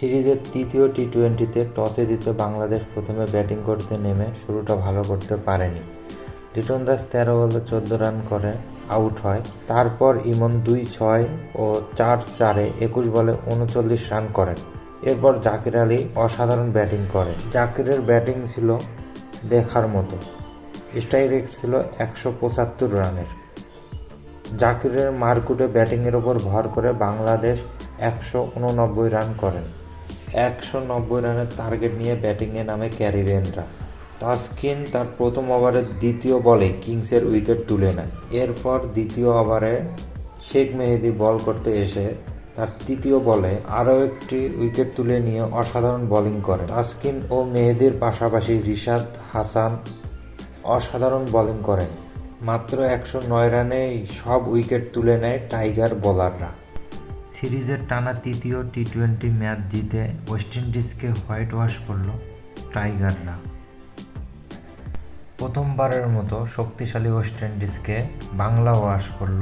সিরিজের তৃতীয় টি টোয়েন্টিতে টসে জিতে বাংলাদেশ প্রথমে ব্যাটিং করতে নেমে শুরুটা ভালো করতে পারেনি। লিটন দাস তেরো বলে চোদ্দ রান করে, আউট হয়। তারপর ইমন দুই ছয় ও চার চারে একুশ বলে উনচল্লিশ রান করেন। এরপর জাকির আলী অসাধারণ ব্যাটিং করে। জাকিরের ব্যাটিং ছিল দেখার মতো। স্ট্রাইক রেট ছিল একশো পঁচাত্তর রানের। জাকিরের মারকুটে ব্যাটিংয়ের ওপর ভর করে বাংলাদেশ একশো উননব্বই রান করেন। একশো নব্বই রানের টার্গেট নিয়ে ব্যাটিংয়ে নামে ক্যারিবিয়ানরা তাসকিন তার প্রথম ওভারের দ্বিতীয় বলে কিংসের উইকেট তুলে নেয়। এরপর দ্বিতীয় ওভারে শেখ মেহেদি বল করতে এসে তার তৃতীয় বলে আরও একটি উইকেট তুলে নিয়ে অসাধারণ বোলিং করে। তাসকিন ও মেহেদির পাশাপাশি রিশাদ হাসান অসাধারণ বোলিং করেন। মাত্র একশো নয় রানেই সব উইকেট তুলে নেয় টাইগার বোলাররা। সিরিজের টানা তৃতীয় টি টোয়েন্টি ম্যাচ জিতে ওয়েস্ট ইন্ডিজকে হোয়াইট ওয়াশ করল টাইগাররা। প্রথমবারের মতো শক্তিশালী ওয়েস্ট ইন্ডিজকে বাংলা ওয়াশ করল